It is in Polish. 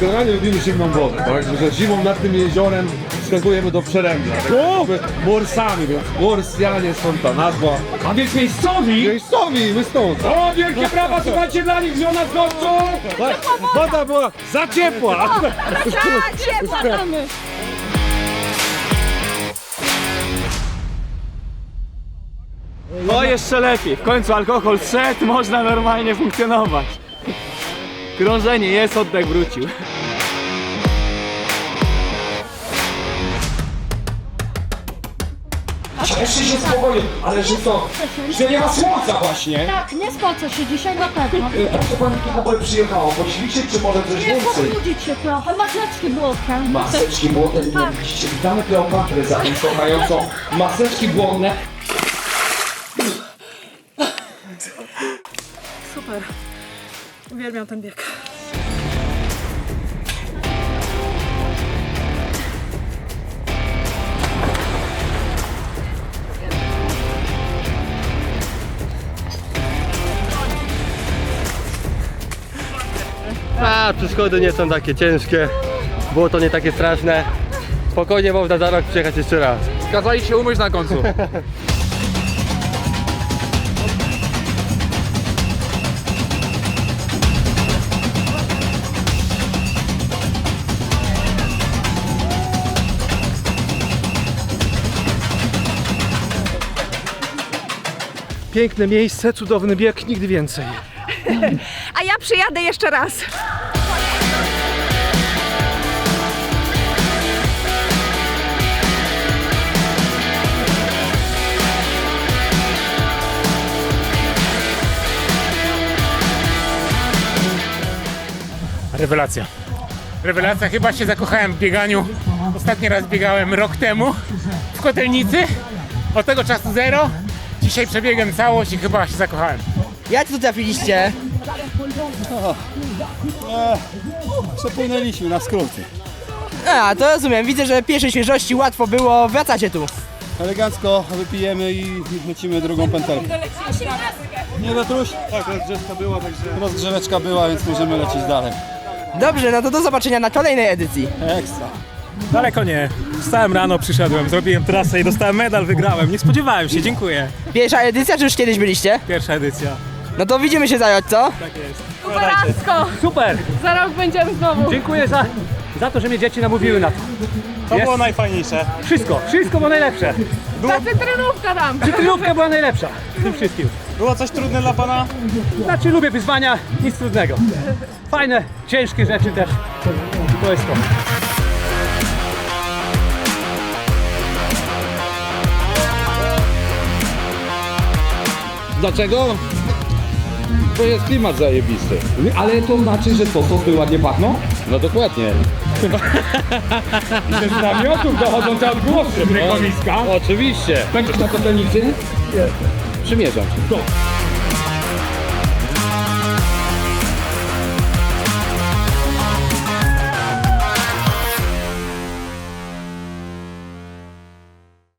Generalnie lubimy zimną wodę, tak? Że zimą nad tym jeziorem skakujemy do przerębla. Tak? Morsami, więc Morsjanie są ta nazwa. A więc miejscowi! Miejscowi, my stąd. O, wielkie brawa, słuchajcie dla nich, żona z! Woda była za ciepła. Ciepłamy. O, jeszcze lepiej. W końcu alkohol zszedł, można normalnie funkcjonować. Krążenie jest, oddech wrócił. Cieszcie się spokoju, ale że to, że nie ma słońca właśnie. Tak, nie spocę się dzisiaj na pewno. Co pani tu w ogóle przyjechała? Poćwiczyć czy może coś Nie więcej? pobudzić się trochę, maseczki błotne. Maseczki błonne, Tak. widzicie, witamy Kleopatrę za tym kochającą. Maseczki błonne. Super. Uwielbiam ten bieg. A, przeszkody nie są takie ciężkie, było to nie takie straszne. Spokojnie można za rok przyjechać jeszcze raz. Kazali się umyć na końcu. Piękne miejsce, cudowny bieg, nigdy więcej. A ja przyjadę jeszcze raz. Rewelacja. Rewelacja, chyba się zakochałem w bieganiu. Ostatni raz biegałem rok temu w Kotelnicy. Od tego czasu zero. Dzisiaj przebiegłem całość i chyba się zakochałem. Jak tu trafiliście? Przepłynęliśmy na skróty. A, to rozumiem. Widzę, że pierwszej świeżości łatwo było. Wracacie tu. Elegancko wypijemy i lecimy drugą pętelkę. Nie Piotruś? Tak, rozgrzewka była, także... Rozgrzeweczka była, więc możemy lecieć dalej. Dobrze, no to do zobaczenia na kolejnej edycji. Ekstra. Daleko nie. Wstałem rano, przyszedłem, zrobiłem trasę i dostałem medal, wygrałem. Nie spodziewałem się, dziękuję. Pierwsza edycja, czy już kiedyś byliście? Pierwsza edycja. No to widzimy się za rok, co? Superancko. Super! Za rok będziemy znowu. Dziękuję za, za to, że mnie dzieci namówiły na to. To było najfajniejsze. Wszystko, wszystko było najlepsze. Ta cytrynówka tam. Cytrynówka była najlepsza w tym wszystkim. Było coś trudne dla pana? Znaczy lubię wyzwania, nic trudnego. Fajne, ciężkie rzeczy też. I to jest to. Dlaczego? To jest klimat zajebisty. Ale to znaczy, że to sosy ładnie pachną? No dokładnie. Z namiotów dochodzą te odgłosy. Rykowiska. Oczywiście. Będziesz na kotelnicy? Przymierzam się. To.